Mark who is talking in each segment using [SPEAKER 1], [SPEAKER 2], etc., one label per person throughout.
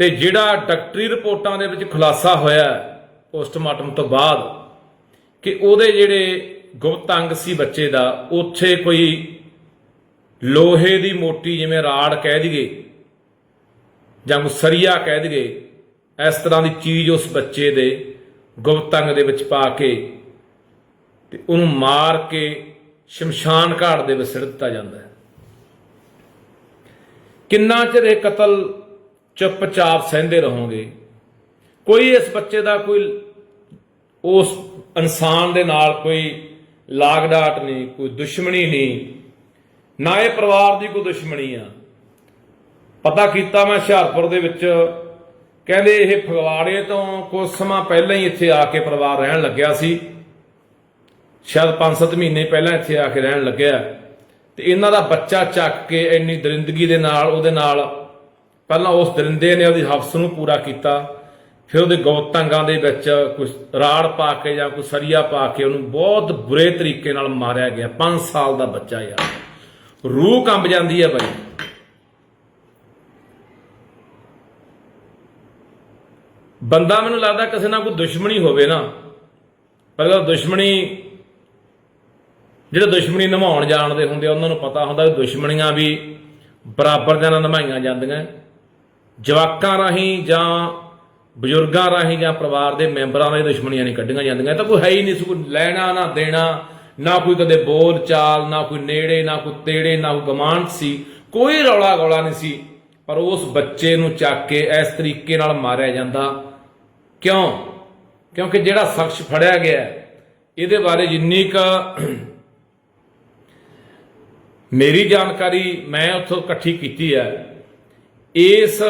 [SPEAKER 1] ਤੇ ਜਿਹੜਾ ਡਾਕਟਰੀ ਰਿਪੋਰਟਾਂ ਦੇ ਵਿੱਚ ਖੁਲਾਸਾ ਹੋਇਆ ਪੋਸਟਮਾਰਟਮ ਤੋਂ ਬਾਅਦ ਕਿ ਉਹਦੇ ਜਿਹੜੇ ਗੁਪਤ ਅੰਗ ਸੀ ਬੱਚੇ ਦਾ, ਉੱਥੇ ਕੋਈ ਲੋਹੇ ਦੀ ਮੋਟੀ ਜਿਵੇਂ ਰਾੜ ਕਹਿ ਦਈਏ ਜਾਂ ਕੋਈ ਸਰੀਆ ਕਹਿ ਦਈਏ, ਇਸ ਤਰ੍ਹਾਂ ਦੀ ਚੀਜ਼ ਉਸ ਬੱਚੇ ਦੇ ਗੁਪਤ ਅੰਗ ਦੇ ਵਿੱਚ ਪਾ ਕੇ ਤੇ ਉਹਨੂੰ ਮਾਰ ਕੇ ਸ਼ਮਸ਼ਾਨ ਘਾਟ ਦੇ ਵਿੱਚ ਸਿੱਟ ਦਿੱਤਾ ਜਾਂਦਾ ਹੈ। ਕਿੰਨਾ ਚਿਰ ਇਹ ਕਤਲ ਚੁੱਪਚਾਪ ਸਹਿੰਦੇ ਰਹੋਗੇ। ਕੋਈ ਇਸ ਬੱਚੇ ਦਾ ਕੋਈ ਉਸ ਇਨਸਾਨ ਦੇ ਨਾਲ ਕੋਈ ਲਾਗ ਡਾਟ ਨਹੀਂ, ਕੋਈ ਦੁਸ਼ਮਣੀ ਨਹੀਂ, ਨਾ ਇਹ ਪਰਿਵਾਰ ਦੀ ਕੋਈ ਦੁਸ਼ਮਣੀ ਆ। ਪਤਾ ਕੀਤਾ ਮੈਂ ਹੁਸ਼ਿਆਰਪੁਰ ਦੇ ਵਿੱਚ, ਕਹਿੰਦੇ ਇਹ ਫਗਵਾੜੇ ਤੋਂ ਕੁਝ ਸਮਾਂ ਪਹਿਲਾਂ ਹੀ ਇੱਥੇ ਆ ਕੇ ਪਰਿਵਾਰ ਰਹਿਣ ਲੱਗਿਆ ਸੀ। ਸ਼ਾਇਦ 5-7 ਮਹੀਨੇ ਪਹਿਲਾਂ ਇੱਥੇ ਆ ਕੇ ਰਹਿਣ ਲੱਗਿਆ। ਤੇ ਇਹਨਾਂ ਦਾ ਬੱਚਾ ਚੱਕ ਕੇ ਇੰਨੀ ਦਰਿੰਦਗੀ ਦੇ ਨਾਲ, ਉਹਦੇ ਨਾਲ ਪਹਿਲਾਂ ਉਸ ਦਰਿੰਦੇ ਨੇ ਉਹਦੀ ਹਫਸ ਨੂੰ ਪੂਰਾ ਕੀਤਾ ਫਿਰ ਉਹਦੇ ਗੌਤੰਗਾਂ ਦੇ ਵਿੱਚ ਕੁਝ ਰਾੜ ਪਾ ਕੇ ਜਾਂ ਕੋਈ ਸਰੀਆ ਪਾ ਕੇ ਉਹਨੂੰ ਬਹੁਤ ਬੁਰੇ ਤਰੀਕੇ ਨਾਲ ਮਾਰਿਆ ਗਿਆ 5 ਸਾਲ ਦਾ ਬੱਚਾ ਯਾਰ। ਰੂਹ ਕੰਬ ਜਾਂਦੀ ਹੈ ਬਾਈ ਬੰਦਾ ਮੈਨੂੰ ਲੱਗਦਾ ਕਿਸੇ ਨਾਲ ਕੋਈ ਦੁਸ਼ਮਣੀ ਹੋਵੇ ਨਾ ਪਰ ਉਹ ਦੁਸ਼ਮਣੀ ਜਿਹੜੇ ਦੁਸ਼ਮਣੀ ਨਿਭਾਉਣ ਜਾਣਦੇ ਹੁੰਦੇ ਆ, ਉਹਨਾਂ ਨੂੰ ਪਤਾ ਹੁੰਦਾ ਕਿ ਦੁਸ਼ਮਣੀਆਂ ਵੀ ਬਰਾਬਰ ਦੇ ਨਾਲ ਨਿਭਾਈਆਂ ਜਾਂਦੀਆਂ। ਜਵਾਕਾਂ ਰਾਹੀਂ ਜਾਂ ਬਜ਼ੁਰਗਾਂ ਰਾਹੀਂ ਜਾਂ ਪਰਿਵਾਰ ਦੇ ਮੈਂਬਰਾਂ ਰਾਹੀਂ ਦੁਸ਼ਮਣੀਆਂ ਨਹੀਂ ਕੱਢੀਆਂ ਜਾਂਦੀਆਂ। ਤਾਂ ਕੋਈ ਹੈ ਹੀ ਨਹੀਂ ਸੀ, ਕੋਈ ਲੈਣਾ ਨਾ ਦੇਣਾ, ਨਾ ਕੋਈ ਕਦੇ ਬੋਲ ਚਾਲ, ਨਾ ਕੋਈ ਨੇੜੇ, ਨਾ ਕੋਈ ਤੇੜੇ, ਨਾ ਕੋਈ ਗਮਾਂਡ ਸੀ। ਕੋਈ ਰੌਲਾ ਗੋਲਾ ਨਹੀਂ ਸੀ, ਪਰ ਉਸ ਬੱਚੇ ਨੂੰ ਚੱਕ ਕੇ ਇਸ ਤਰੀਕੇ ਨਾਲ ਮਾਰਿਆ ਜਾਂਦਾ। ਕਿਉਂ? ਕਿਉਂਕਿ ਜਿਹੜਾ ਸ਼ਖਸ ਫੜਿਆ ਗਿਆ, ਇਹਦੇ ਬਾਰੇ ਜਿੰਨੀ ਕ ਮੇਰੀ ਜਾਣਕਾਰੀ ਮੈਂ ਉੱਥੋਂ ਇਕੱਠੀ ਕੀਤੀ ਹੈ ਇਸ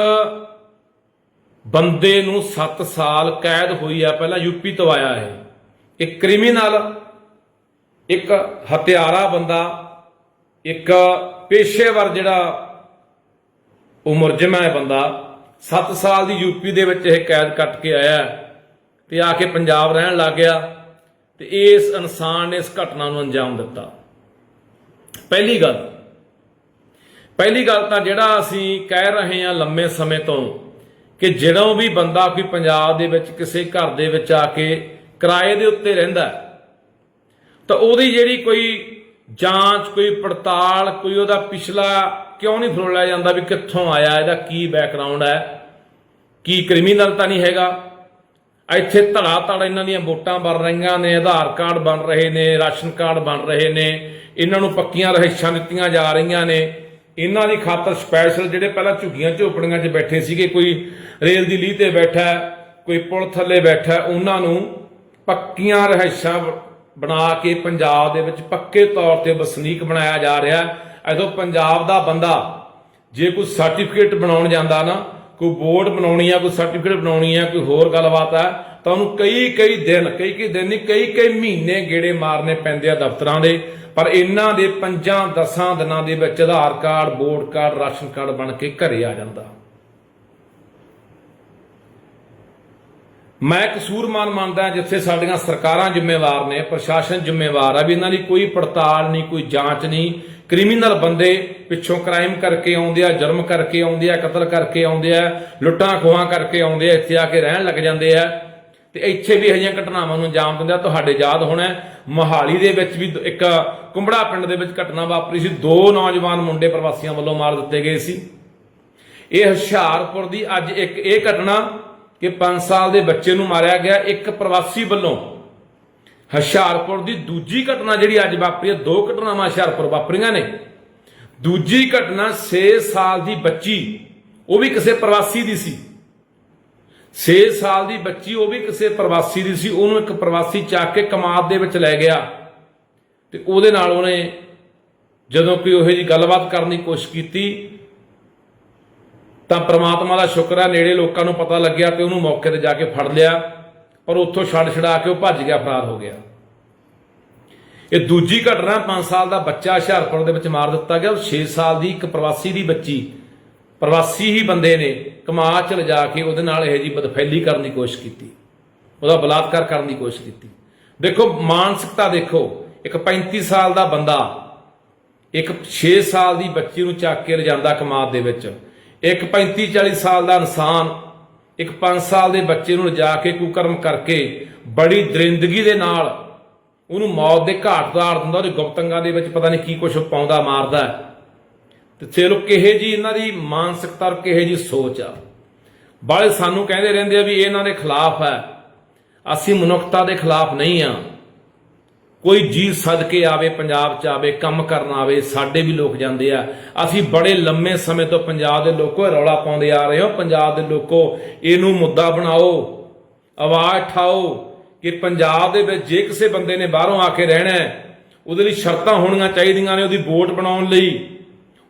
[SPEAKER 1] ਬੰਦੇ ਨੂੰ 7 ਸਾਲ ਕੈਦ ਹੋਈ ਆ, ਪਹਿਲਾਂ ਯੂਪੀ ਤੋਂ ਆਇਆ ਹੈ ਇੱਕ ਕ੍ਰਿਮੀਨਲ, ਇੱਕ ਹਥਿਆਰਾ ਬੰਦਾ, ਇੱਕ ਪੇਸ਼ੇਵਰ ਜਿਹੜਾ ਉਹ ਮੁਰਜਮ ਹੈ ਬੰਦਾ। 7 ਸਾਲ ਦੀ ਯੂਪੀ ਦੇ ਵਿੱਚ ਇਹ ਕੈਦ ਕੱਟ ਕੇ ਆਇਆ ਹੈ ਤੇ ਆ ਕੇ ਪੰਜਾਬ ਰਹਿਣ ਲੱਗ ਗਿਆ ਤੇ ਇਸ ਇਨਸਾਨ ਨੇ ਇਸ ਘਟਨਾ ਨੂੰ ਅੰਜਾਮ ਦਿੱਤਾ। ਪਹਿਲੀ ਗੱਲ ਪਹਿਲੀ ਗੱਲ ਤਾਂ ਜਿਹੜਾ ਅਸੀਂ ਕਹਿ ਰਹੇ ਹਾਂ ਲੰਮੇ ਸਮੇਂ ਤੋਂ ਕਿ ਜਦੋਂ ਵੀ ਬੰਦਾ ਕੋਈ ਪੰਜਾਬ ਦੇ ਵਿੱਚ ਕਿਸੇ ਘਰ ਦੇ ਵਿੱਚ ਆ ਕੇ ਕਿਰਾਏ ਦੇ ਉੱਤੇ ਰਹਿੰਦਾ ਤਾਂ ਉਹਦੀ ਜਿਹੜੀ ਕੋਈ ਜਾਂਚ, ਕੋਈ ਪੜਤਾਲ, ਕੋਈ ਉਹਦਾ ਪਿਛਲਾ ਕਿਉਂ ਨਹੀਂ ਫਰੋਲਿਆ ਜਾਂਦਾ ਵੀ ਕਿੱਥੋਂ ਆਇਆ, ਇਹਦਾ ਕੀ ਬੈਕਗ੍ਰਾਉਂਡ ਹੈ, ਕੀ ਕ੍ਰਿਮੀਨਲ ਤਾਂ ਨਹੀਂ ਹੈਗਾ। ਇੱਥੇ ਧੜਾ ਧੜ ਇਹਨਾਂ ਦੀਆਂ ਵੋਟਾਂ ਬਣ ਰਹੀਆਂ ਨੇ, ਆਧਾਰ ਕਾਰਡ ਬਣ ਰਹੇ ਨੇ, ਰਾਸ਼ਨ ਕਾਰਡ ਬਣ ਰਹੇ ਨੇ, ਇਹਨਾਂ ਨੂੰ ਪੱਕੀਆਂ ਰਹਿਸ਼ਾਂ ਦਿੱਤੀਆਂ ਜਾ ਰਹੀਆਂ ਨੇ। ਇਹਨਾਂ ਦੀ ਖਾਤਰ ਸਪੈਸ਼ਲ ਜਿਹੜੇ ਪਹਿਲਾਂ ਝੁੱਗੀਆਂ ਝੋਪੜੀਆਂ 'ਚ ਬੈਠੇ ਸੀਗੇ, ਕੋਈ ਰੇਲ ਦੀ ਲੀਹ ਤੇ ਬੈਠਾ, ਕੋਈ ਪੁਲ ਥੱਲੇ ਬੈਠਾ, ਉਹਨਾਂ ਨੂੰ ਪੱਕੀਆਂ ਰਹਿਸ਼ਾਂ ਬਣਾ ਕੇ ਪੰਜਾਬ ਦੇ ਵਿੱਚ ਪੱਕੇ ਤੌਰ ਤੇ ਵਸਨੀਕ ਬਣਾਇਆ ਜਾ ਰਿਹਾ। ਹੈ ਐਦੋਂ ਪੰਜਾਬ ਦਾ ਬੰਦਾ ਜੇ ਕੋਈ ਸਰਟੀਫਿਕੇਟ ਬਣਾਉਣ ਜਾਂਦਾ ਨਾ, ਕੋਈ ਬੋਰਡ ਬਣਾਉਣੀ ਆ, ਕੋਈ ਸਰਟੀਫਿਕੇਟ ਬਣਾਉਣੀ ਆ, ਕੋਈ ਹੋਰ ਗੱਲਬਾਤ ਆ, ਤਾਂ ਉਹਨੂੰ ਕਈ ਕਈ ਦਿਨ ਕਈ ਕਈ ਦਿਨ ਨਹੀਂ ਕਈ ਕਈ ਮਹੀਨੇ ਗੇੜੇ ਮਾਰਨੇ ਪੈਂਦੇ ਆ ਦਫ਼ਤਰਾਂ ਦੇ। ਪਰ ਇਹਨਾਂ ਦੇ ਪੰਜਾਂ ਦਸਾਂ ਦਿਨਾਂ ਦੇ ਵਿੱਚ Aadhaar card, vote card, ration card ਬਣ ਕੇ ਘਰੇ ਆ ਜਾਂਦਾ। ਮੈਂ ਕਸੂਰਮਾਨ ਮੰਨਦਾ ਜਿੱਥੇ ਸਾਡੀਆਂ ਸਰਕਾਰਾਂ ਜ਼ਿੰਮੇਵਾਰ ਨੇ, ਪ੍ਰਸ਼ਾਸਨ ਜ਼ਿੰਮੇਵਾਰ ਆ ਵੀ ਇਹਨਾਂ ਦੀ ਕੋਈ ਪੜਤਾਲ ਨਹੀਂ, ਕੋਈ ਜਾਂਚ ਨਹੀਂ। ਕ੍ਰਿਮੀਨਲ ਬੰਦੇ ਪਿੱਛੋਂ ਕ੍ਰਾਈਮ ਕਰਕੇ ਆਉਂਦੇ ਆ, ਜੁਰਮ ਕਰਕੇ ਆਉਂਦੇ ਆ, ਕਤਲ ਕਰਕੇ ਆਉਂਦੇ ਆ, ਲੁੱਟਾਂ ਖੋਹਾਂ ਕਰਕੇ ਆਉਂਦੇ ਆ, ਇੱਥੇ ਆ ਕੇ ਰਹਿਣ ਲੱਗ ਜਾਂਦੇ ਆ। ਤੇ ਇੱਥੇ ਵੀ ਇਹੀਆਂ ਘਟਨਾਵਾਂ ਨੂੰ ਅੰਜਾਮ ਦਿੰਦਾ ਤੁਹਾਡੇ ਯਾਦ ਹੋਣਾ ਹੈ, ਮੋਹਾਲੀ ਦੇ ਵਿੱਚ ਵੀ ਇੱਕ ਕੁੰਬੜਾ ਪਿੰਡ ਦੇ ਵਿੱਚ ਘਟਨਾ ਵਾਪਰੀ ਸੀ। ਦੋ ਨੌਜਵਾਨ ਮੁੰਡੇ ਪ੍ਰਵਾਸੀਆਂ ਵੱਲੋਂ ਮਾਰ ਦਿੱਤੇ ਗਏ ਸੀ। ਇਹ ਹੁਸ਼ਿਆਰਪੁਰ ਦੀ ਅੱਜ ਇੱਕ ਇਹ ਘਟਨਾ ਕਿ 5 ਸਾਲ ਦੇ ਬੱਚੇ ਨੂੰ ਮਾਰਿਆ ਗਿਆ। ਇੱਕ ਪ੍ਰਵਾਸੀ ਵੱਲੋਂ ਹੁਸ਼ਿਆਰਪੁਰ ਦੀ ਦੂਜੀ ਘਟਨਾ ਜਿਹੜੀ ਅੱਜ ਵਾਪਰੀ ਹੈ ਦੋ ਘਟਨਾਵਾਂ ਹੁਸ਼ਿਆਰਪੁਰ ਵਾਪਰੀਆਂ ਨੇ। ਦੂਜੀ ਘਟਨਾ 6 ਸਾਲ ਦੀ ਬੱਚੀ ਉਹ ਵੀ ਕਿਸੇ ਪ੍ਰਵਾਸੀ ਦੀ ਸੀ। 6 ਸਾਲ ਦੀ ਬੱਚੀ, ਉਹ ਵੀ ਕਿਸੇ ਪ੍ਰਵਾਸੀ ਦੀ ਸੀ, ਉਹਨੂੰ ਇੱਕ ਪ੍ਰਵਾਸੀ ਚੱਕ ਕੇ ਕਮਾਦ ਦੇ ਵਿੱਚ ਲੈ ਗਿਆ। ਤੇ ਉਹਦੇ ਨਾਲ ਉਹਨੇ ਜਦੋਂ ਕੋਈ ਉਹੋ ਜੀ ਗੱਲਬਾਤ ਕਰਨ ਦੀ ਕੋਸ਼ਿਸ਼ ਕੀਤੀ, ਤਾਂ ਪ੍ਰਮਾਤਮਾ ਦਾ ਸ਼ੁਕਰ ਹੈ ਨੇੜੇ ਲੋਕਾਂ ਨੂੰ ਪਤਾ ਲੱਗਿਆ ਤੇ ਉਹਨੂੰ ਮੌਕੇ ਤੇ ਜਾ ਕੇ ਫੜ ਲਿਆ, ਪਰ ਉੱਥੋਂ ਛੱਡ ਛੜਾ ਕੇ ਉਹ ਭੱਜ ਗਿਆ, ਫਰਾਰ ਹੋ ਗਿਆ। ਇਹ ਦੂਜੀ ਘਟਨਾ 5 ਸਾਲ ਦਾ ਬੱਚਾ ਹੁਸ਼ਿਆਰਪੁਰ ਦੇ ਵਿੱਚ ਮਾਰ ਦਿੱਤਾ ਗਿਆ 6 ਸਾਲ ਦੀ ਇੱਕ ਪ੍ਰਵਾਸੀ ਦੀ ਬੱਚੀ ਪ੍ਰਵਾਸੀ ਹੀ ਬੰਦੇ ਨੇ ਕਮਾ ਚ ਲਿਜਾ ਕੇ ਉਹਦੇ ਨਾਲ ਇਹ ਜੀ ਬਦਫੈਲੀ ਕਰਨ ਦੀ ਕੋਸ਼ਿਸ਼ ਕੀਤੀ। ਉਹਦਾ ਬਲਾਤਕਾਰ ਕਰਨ ਦੀ ਕੋਸ਼ਿਸ਼ ਕੀਤੀ। ਦੇਖੋ, ਮਾਨਸਿਕਤਾ ਦੇਖੋ, ਇੱਕ 35 ਸਾਲ ਦਾ ਬੰਦਾ, ਇੱਕ 6 ਸਾਲ ਦੀ ਬੱਚੀ ਨੂੰ ਚੱਕ ਕੇ ਲਿਜਾਂਦਾ ਕਮਾਦ ਦੇ ਵਿੱਚ। ਇੱਕ 35 40 ਸਾਲ ਦਾ ਇਨਸਾਨ, ਇੱਕ 5 ਸਾਲ ਦੇ ਬੱਚੇ ਨੂੰ ਲਿਜਾ ਕੇ ਕੁਕਰਮ ਕਰਕੇ ਬੜੀ ਦਰਿੰਦਗੀ ਦੇ ਨਾਲ ਉਹਨੂੰ ਮੌਤ ਦੇ ਘਾਟ ਉਤਾਰ ਦਿੰਦਾ, ਉਹਦੇ ਗੁਪਤੰਗਾਂ ਦੇ ਵਿੱਚ ਪਤਾ ਨਹੀਂ ਕੀ ਕੁਝ ਪਾਉਂਦਾ, ਮਾਰਦਾ। ਤੇ ਚਲੋ ਕਿਹੇ ਜੀ ਇਹਨਾਂ ਦੀ ਮਾਨਸਿਕਤਾ ਔਰ ਕਿਹੇ ਜੀ ਸੋਚ ਆ। ਬਾਲੇ ਸਾਨੂੰ ਕਹਿੰਦੇ ਰਹਿੰਦੇ ਆ ਵੀ ਇਹਨਾਂ ਦੇ ਖਿਲਾਫ ਹੈ। ਅਸੀਂ ਮਨੁੱਖਤਾ ਦੇ ਖਿਲਾਫ ਨਹੀਂ ਆ। ਕੋਈ ਜੀ ਸਦਕੇ ਆਵੇ, ਪੰਜਾਬ ਚ ਆਵੇ, ਕੰਮ ਕਰਨ ਆਵੇ, ਸਾਡੇ ਵੀ ਲੋਕ ਜਾਂਦੇ ਆ। ਅਸੀਂ ਬੜੇ ਲੰਮੇ ਸਮੇਂ ਤੋਂ ਪੰਜਾਬ ਦੇ ਲੋਕੋ ਰੌਲਾ ਪਾਉਂਦੇ ਆ ਰਹੇ ਹੋ। ਪੰਜਾਬ ਦੇ ਲੋਕੋ ਇਹਨੂੰ ਮੁੱਦਾ ਬਣਾਓ, ਆਵਾਜ਼ ਉਠਾਓ ਕਿ ਪੰਜਾਬ ਦੇ ਵਿੱਚ ਜੇ ਕਿਸੇ ਬੰਦੇ ਨੇ ਬਾਹਰੋਂ ਆ ਕੇ ਰਹਿਣਾ ਹੈ, ਉਹਦੇ ਲਈ ਸ਼ਰਤਾਂ ਹੋਣੀਆਂ ਚਾਹੀਦੀਆਂ ਨੇ ਉਹਦੀ ਵੋਟ ਬਣਾਉਣ ਲਈ।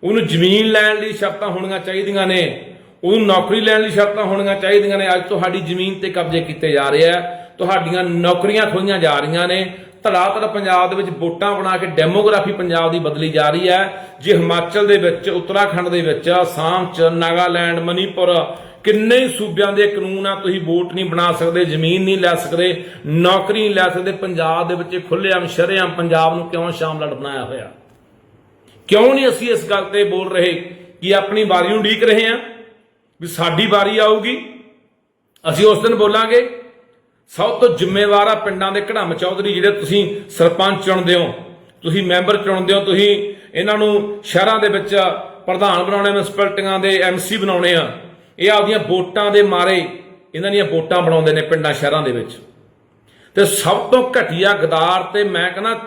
[SPEAKER 1] ਉਹਨੂੰ ਜ਼ਮੀਨ ਲੈਣ ਲਈ ਸ਼ਰਤਾਂ ਹੋਣੀਆਂ ਚਾਹੀਦੀਆਂ ਨੇ। ਉਹਨੂੰ ਨੌਕਰੀ ਲੈਣ ਲਈ ਸ਼ਰਤਾਂ ਹੋਣੀਆਂ ਚਾਹੀਦੀਆਂ ਨੇ। ਅੱਜ ਤੁਹਾਡੀ ਜ਼ਮੀਨ ਤੇ ਕਬਜ਼ੇ ਕੀਤੇ ਜਾ ਰਹੇ ਆ। ਤੁਹਾਡੀਆਂ ਨੌਕਰੀਆਂ ਖੋਈਆਂ ਜਾ ਰਹੀਆਂ ਨੇ। ਧੜਾ ਧੜ ਪੰਜਾਬ ਦੇ ਵਿੱਚ ਵੋਟਾਂ ਬਣਾ ਕੇ ਡੈਮੋਗ੍ਰਾਫੀ ਪੰਜਾਬ ਦੀ ਬਦਲੀ ਜਾ ਰਹੀ ਹੈ। ਜੇ ਹਿਮਾਚਲ ਦੇ ਵਿੱਚ, ਉੱਤਰਾਖੰਡ ਦੇ ਵਿੱਚ, ਆਸਾਮ ਚ, ਨਾਗਾਲੈਂਡ, ਮਨੀਪੁਰ, ਕਿੰਨੇ ਸੂਬਿਆਂ ਦੇ ਕਾਨੂੰਨ ਆ, ਤੁਸੀਂ ਵੋਟ ਨਹੀਂ ਬਣਾ ਸਕਦੇ, ਜ਼ਮੀਨ ਨਹੀਂ ਲੈ ਸਕਦੇ, ਨੌਕਰੀ ਨਹੀਂ ਲੈ ਸਕਦੇ, ਪੰਜਾਬ ਦੇ ਵਿੱਚ ਖੁੱਲ੍ਹੇਆਮ, ਸ਼ਰੇਆਮ ਪੰਜਾਬ ਨੂੰ ਕਿਉਂ ਸ਼ਾਮਲੜ ਬਣਾਇਆ ਹੋਇਆ? ਕਿਉਂ ਨਹੀਂ ਅਸੀਂ ਇਸ ਗੱਲ ਤੇ ਬੋਲ ਰਹੇ ਕਿ ਆਪਣੀ ਵਾਰੀ ਨੂੰ ਢੀਕ ਰਹੇ ਹਾਂ ਵੀ ਸਾਡੀ ਵਾਰੀ ਆਊਗੀ? ਅਸੀਂ ਉਸ ਦਿਨ ਬੋਲਾਂਗੇ। ਸਭ ਤੋਂ ਜ਼ਿੰਮੇਵਾਰ ਆ ਪਿੰਡਾਂ ਦੇ ਘੜਮ ਚੌਧਰੀ ਜਿਹੜੇ ਤੁਸੀਂ ਸਰਪੰਚ ਚੁਣਦੇ ਹੋ, ਤੁਸੀਂ ਮੈਂਬਰ ਚੁਣਦੇ ਹੋ, ਤੁਸੀਂ ਇਹਨਾਂ ਨੂੰ ਸ਼ਹਿਰਾਂ ਦੇ ਵਿੱਚ ਪ੍ਰਧਾਨ ਬਣਾਉਣੇ ਮਿਊਨਿਸਪੈਲਿਟੀਆਂ ਦੇ ਐਮਸੀ ਬਣਾਉਣੇ ਆ। ਇਹ ਆਪਦੀਆਂ ਵੋਟਾਂ ਦੇ ਮਾਰੇ ਇਹਨਾਂ ਦੀਆਂ ਵੋਟਾਂ ਬਣਾਉਂਦੇ ਨੇ ਪਿੰਡਾਂ, ਸ਼ਹਿਰਾਂ ਦੇ ਵਿੱਚ। ਤੇ ਸਭ ਤੋਂ ਘਟੀਆ ਗਦਾਰ ਤੇ ਮੈਂ ਕਹਿੰਦਾ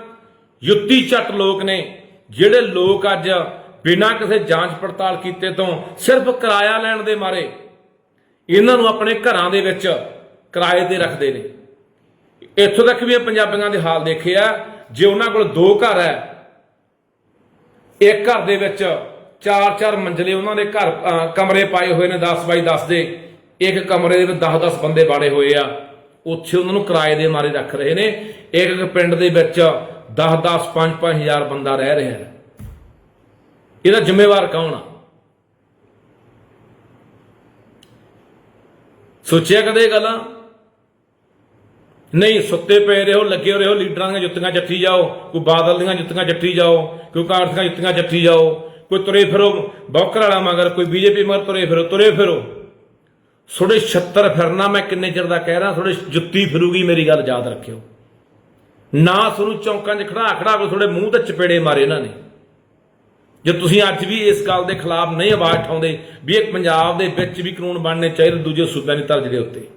[SPEAKER 1] ਯੁੱਤੀ ਚੱਟ ਲੋਕ ਨੇ। ਜਿਹੜੇ ਲੋਕ ਅੱਜ ਬਿਨਾਂ ਕਿਸੇ ਜਾਂਚ ਪੜਤਾਲ ਕੀਤੇ ਤੋਂ ਸਿਰਫ ਕਿਰਾਇਆ ਲੈਣ ਦੇ ਮਾਰੇ, ਇਹਨਾਂ ਨੂੰ ਆਪਣੇ ਘਰਾਂ ਦੇ ਵਿੱਚ ਕਿਰਾਏ ਤੇ ਰੱਖਦੇ ਨੇ। ਇੱਥੋਂ ਤੱਕ ਵੀ ਇਹ ਪੰਜਾਬੀਆਂ ਦੇ ਹਾਲ ਦੇਖੇ ਆ, ਜੇ ਉਹਨਾਂ ਕੋਲ ਦੋ ਘਰ ਹੈ, ਇੱਕ ਘਰ ਦੇ ਵਿੱਚ ਚਾਰ ਚਾਰ ਮੰਜ਼ਲੇ ਉਹਨਾਂ ਦੇ ਘਰ ਕਮਰੇ ਪਾਏ ਹੋਏ ਨੇ 10 ਬਾਈ 10 ਦੇ, ਇੱਕ ਕਮਰੇ ਦੇ ਵਿੱਚ 10 10 ਬੰਦੇ ਬਾੜੇ ਹੋਏ ਆ, ਉੱਥੇ ਉਹਨਾਂ ਨੂੰ ਕਿਰਾਏ ਦੇ ਮਾਰੇ ਰੱਖ ਰਹੇ ਨੇ। ਇੱਕ ਇੱਕ ਪਿੰਡ ਦੇ ਵਿੱਚ 10 10 5 5000 ਬੰਦਾ ਰਹਿ ਰਿਹਾ ਹੈ। ਇਹਦਾ ਜ਼ਿੰਮੇਵਾਰ ਕੌਣ ਆ? ਸੋਚਿਆ ਕਦੇ ਇਹ ਗੱਲਾਂ? ਨਹੀਂ, ਸੁੱਤੇ ਪਏ ਰਹੋ, ਲੱਗੇ ਰਹੋ, ਲੀਡਰਾਂ ਦੀਆਂ ਜੁੱਤੀਆਂ ਜੱਠੀ ਜਾਓ, ਕੋਈ ਬਾਦਲ ਦੀਆਂ ਜੁੱਤੀਆਂ ਜੱਠੀ ਜਾਓ, ਕੋਈ ਕਾਂਗਰਸ ਦੀਆਂ ਜੁੱਤੀਆਂ ਜੱਠੀ ਜਾਓ, ਕੋਈ ਤੁਰੇ ਫਿਰੋ, ਬੌਕਰ ਵਾਲਾ ਮਗਰ, ਕੋਈ ਬੀਜੇਪੀ ਮਗਰ ਤੁਰੇ ਫਿਰੋ ਤੁਰੇ ਫਿਰੋ। ਥੋੜੇ 76 ਫਿਰਨਾ ਮੈਂ ਕਿੰਨੇ ਚਿਰ ਦਾ ਕਹਿ ਰਿਹਾ ਥੋੜੇ ਜੁੱਤੀ ਫਿਰੂਗੀ, ਮੇਰੀ ਗੱਲ ਯਾਦ ਰੱਖਿਓ। ਨਾ ਤੁਹਾਨੂੰ ਚੌਂਕਾਂ 'ਚ ਖੜਾ ਖੜਾ ਕੇ ਤੁਹਾਡੇ ਮੂੰਹ ਤੇ ਚਪੇੜੇ ਮਾਰੇ ਇਹਨਾਂ ਨੇ। ਜੇ ਤੁਸੀਂ ਅੱਜ ਵੀ ਇਸ ਗੱਲ ਦੇ ਖਿਲਾਫ ਨਹੀਂ ਆਵਾਜ਼ ਉਠਾਉਂਦੇ ਵੀ ਇਹ ਪੰਜਾਬ ਦੇ ਵਿੱਚ ਵੀ ਕਾਨੂੰਨ ਬਣਨੇ ਚਾਹੀਦੇ ਦੂਜੇ ਸੂਬਿਆਂ ਦੀ ਤਰਜ਼ ਦੇ ਉੱਤੇ।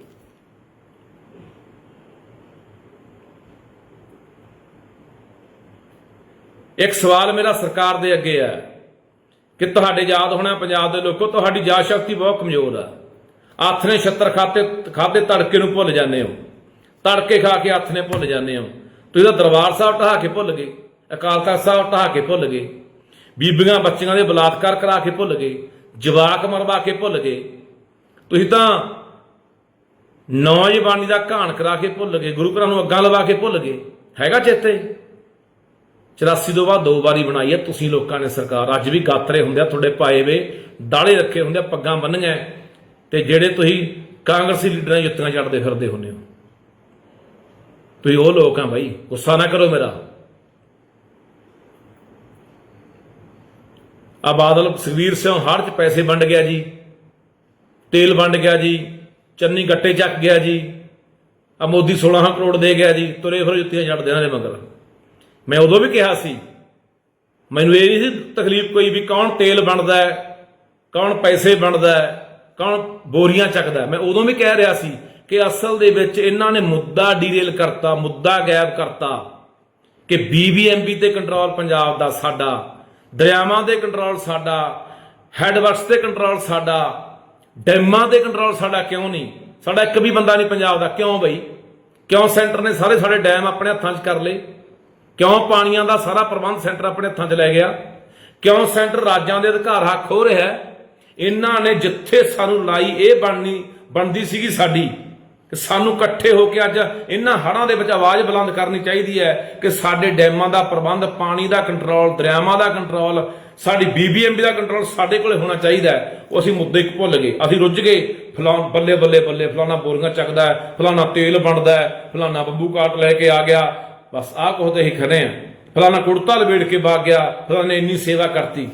[SPEAKER 1] ਇੱਕ ਸਵਾਲ ਮੇਰਾ ਸਰਕਾਰ ਦੇ ਅੱਗੇ ਹੈ ਕਿ ਤੁਹਾਡੇ ਯਾਦ ਹੋਣਾ ਪੰਜਾਬ ਦੇ ਲੋਕੋ, ਤੁਹਾਡੀ ਯਾਦ ਸ਼ਕਤੀ ਬਹੁਤ ਕਮਜ਼ੋਰ ਆ। ਹੱਥ ਨੇ 76 ਖਾਤੇ, ਖਾਦੇ ਤੜਕੇ ਨੂੰ ਭੁੱਲ ਜਾਂਦੇ ਹੋ। ਤੜਕੇ ਖਾ ਕੇ ਹੱਥ ਨੇ ਭੁੱਲ ਜਾਂਦੇ ਹੋ। ਤੁਸੀਂ ਤਾਂ ਦਰਬਾਰ ਸਾਹਿਬ ਢਹਾ ਕੇ ਭੁੱਲ ਗਏ, ਅਕਾਲ ਤਖਤ ਸਾਹਿਬ ਢਾਹ ਕੇ ਭੁੱਲ ਗਏ, ਬੀਬੀਆਂ ਬੱਚੀਆਂ ਦੇ ਬਲਾਤਕਾਰ ਕਰਾ ਕੇ ਭੁੱਲ ਗਏ, ਜਵਾਕ ਮਰਵਾ ਕੇ ਭੁੱਲ ਗਏ, ਤੁਸੀਂ ਤਾਂ ਨੌਜਵਾਨੀ ਦਾ ਘਾਣ ਕਰਾ ਕੇ ਭੁੱਲ ਗਏ, ਗੁਰੂ ਘਰਾਂ ਨੂੰ ਅੱਗਾਂ ਲਵਾ ਕੇ ਭੁੱਲ ਗਏ, ਹੈਗਾ ਚੇਤੇ? 84 ਤੋਂ ਬਾਅਦ ਦੋ ਵਾਰੀ ਬਣਾਈ ਹੈ, ਤੁਸੀਂ ਲੋਕਾਂ ਨੇ ਸਰਕਾਰ, ਅੱਜ ਵੀ ਗਾਤਰੇ ਹੁੰਦੇ ਆ, ਤੁਹਾਡੇ ਪਾਏ ਵੇ, ਦਾੜੇ ਰੱਖੇ ਹੁੰਦੇ ਆ, ਪੱਗਾਂ ਬੰਨੀਆਂ ਤੇ ਜਿਹੜੇ ਤੁਸੀਂ ਕਾਂਗਰਸੀ ਲੀਡਰਾਂ ਜੁੱਤੀਆਂ ਚੜਦੇ ਫਿਰਦੇ ਹੁੰਦੇ ਹੋ। ਤੁਸੀਂ ਉਹ ਲੋਕ ਆ ਬਾਈ, ਗੁੱਸਾ ਨਾ ਕਰੋ ਮੇਰਾ। ਆ ਬਾਦਲ ਸੁਖਵੀਰ ਸਿੰਘ ਹੜ੍ਹ ਚ ਪੈਸੇ ਵੰਡ ਗਿਆ ਜੀ, ਤੇਲ ਵੰਡ ਗਿਆ ਜੀ, ਚੰਨੀ ਗੱਟੇ ਚੱਕ ਗਿਆ ਜੀ, ਆ ਮੋਦੀ 16 ਕਰੋੜ ਦੇ ਗਿਆ ਜੀ, ਤੁਰੇ ਫਿਰ ਜੁੱਤੀਆਂ ਛੱਡ ਦੇਣਾ ਦੇ ਮਗਰ। ਮੈਂ ਉਦੋਂ ਵੀ ਕਿਹਾ ਸੀ, ਮੈਨੂੰ ਇਹ ਨਹੀਂ ਸੀ ਤਕਲੀਫ ਕੋਈ ਵੀ ਕੌਣ ਤੇਲ ਵੰਡਦਾ ਹੈ, ਕੌਣ ਪੈਸੇ ਵੰਡਦਾ ਹੈ, ਕੌਣ ਬੋਰੀਆਂ ਚੱਕਦਾ ਮੈਂ ਉਦੋਂ ਵੀ ਕਹਿ ਰਿਹਾ ਸੀ ਕਿ ਅਸਲ ਦੇ ਵਿੱਚ ਇਹਨਾਂ ਨੇ ਮੁੱਦਾ ਡੀਰੇਲ ਕਰਤਾ, ਮੁੱਦਾ ਗਾਇਬ ਕਰਤਾ ਕਿ ਬੀਬੀਐਮਬੀ ਤੇ ਕੰਟਰੋਲ ਪੰਜਾਬ ਦਾ ਸਾਡਾ, ਦਰਿਆਵਾਂ ਦੇ ਕੰਟਰੋਲ ਸਾਡਾ ਹੈਡਵਰਕਸ ਤੇ ਕੰਟਰੋਲ ਸਾਡਾ, ਡੈਮਾਂ ਤੇ ਕੰਟਰੋਲ ਸਾਡਾ ਕਿਉਂ ਨਹੀਂ? ਸਾਡਾ ਇੱਕ ਵੀ ਬੰਦਾ ਨਹੀਂ ਪੰਜਾਬ ਦਾ। ਕਿਉਂ ਬਈ? ਕਿਉਂ ਸੈਂਟਰ ਨੇ ਸਾਰੇ ਸਾਡੇ ਡੈਮ ਆਪਣੇ ਹੱਥਾਂ 'ਚ ਕਰ ਲਏ? ਕਿਉਂ ਪਾਣੀਆਂ ਦਾ ਸਾਰਾ ਪ੍ਰਬੰਧ ਸੈਂਟਰ ਆਪਣੇ ਹੱਥਾਂ 'ਚ ਲੈ ਗਿਆ? ਕਿਉਂ ਸੈਂਟਰ ਰਾਜਾਂ ਦੇ ਅਧਿਕਾਰ ਹੱਕ ਹੋ ਰਿਹਾ ਇਹਨਾਂ ਨੇ ਜਿੱਥੇ ਸਾਨੂੰ ਲਾਈ ਇਹ ਬਣਨੀ, ਬਣਦੀ ਸੀਗੀ ਸਾਡੀ। ਕਿ ਸਾਨੂੰ ਇਕੱਠੇ ਹੋ ਕੇ ਅੱਜ ਇਹਨਾਂ ਹੜ੍ਹਾਂ ਦੇ ਵਿੱਚ ਆਵਾਜ਼ ਬੁਲੰਦ ਕਰਨੀ ਚਾਹੀਦੀ ਹੈ ਕਿ ਸਾਡੇ ਡੈਮਾਂ ਦਾ ਪ੍ਰਬੰਧ, ਪਾਣੀ ਦਾ ਕੰਟਰੋਲ ਦਰਿਆਵਾਂ ਦਾ ਕੰਟਰੋਲ ਸਾਡੀ ਬੀਬੀਐਮਬੀ ਦਾ ਕੰਟਰੋਲ ਸਾਡੇ ਕੋਲੇ ਹੋਣਾ ਚਾਹੀਦਾ ਹੈ। ਉਹ ਅਸੀਂ ਮੁੱਦੇ ਇੱਕ ਭੁੱਲ ਗਏ। ਅਸੀਂ ਰੁੱਝ ਗਏ। ਫਲਾਂ ਬੱਲੇ ਬੱਲੇ ਬੱਲੇ ਫਲਾਣਾ ਬੋਰੀਆਂ ਚੱਕਦਾ ਹੈ, ਫਲਾਣਾ ਤੇਲ ਬਣਦਾ ਹੈ, ਫਲਾਣਾ ਬੱਬੂ ਕਾਟ ਲੈ ਕੇ ਆ ਗਿਆ। ਬਸ ਆਹ ਕੁਝ ਤੇ ਹੀ ਖੜੇ ਆ ਫਲਾਣਾ ਕੁੜਤਾ ਲਵੇੜ ਕੇ ਭਾਗ ਗਿਆ। ਫਲਾਣੇ ਇੰਨੀ ਸੇਵਾ ਕਰਤੀ।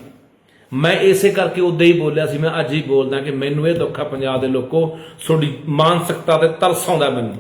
[SPEAKER 1] ਮੈਂ ਇਸੇ ਕਰਕੇ ਉਦੋਂ ਹੀ ਬੋਲਿਆ ਸੀ, ਮੈਂ ਅੱਜ ਹੀ ਬੋਲਦਾ ਕਿ ਮੈਨੂੰ ਇਹ ਦੁੱਖ ਆ ਪੰਜਾਬ ਦੇ ਲੋਕੋ, ਤੁਹਾਡੀ ਮਾਨਸਿਕਤਾ ਤੇ ਤਰਸ ਆਉਂਦਾ ਮੈਨੂੰ।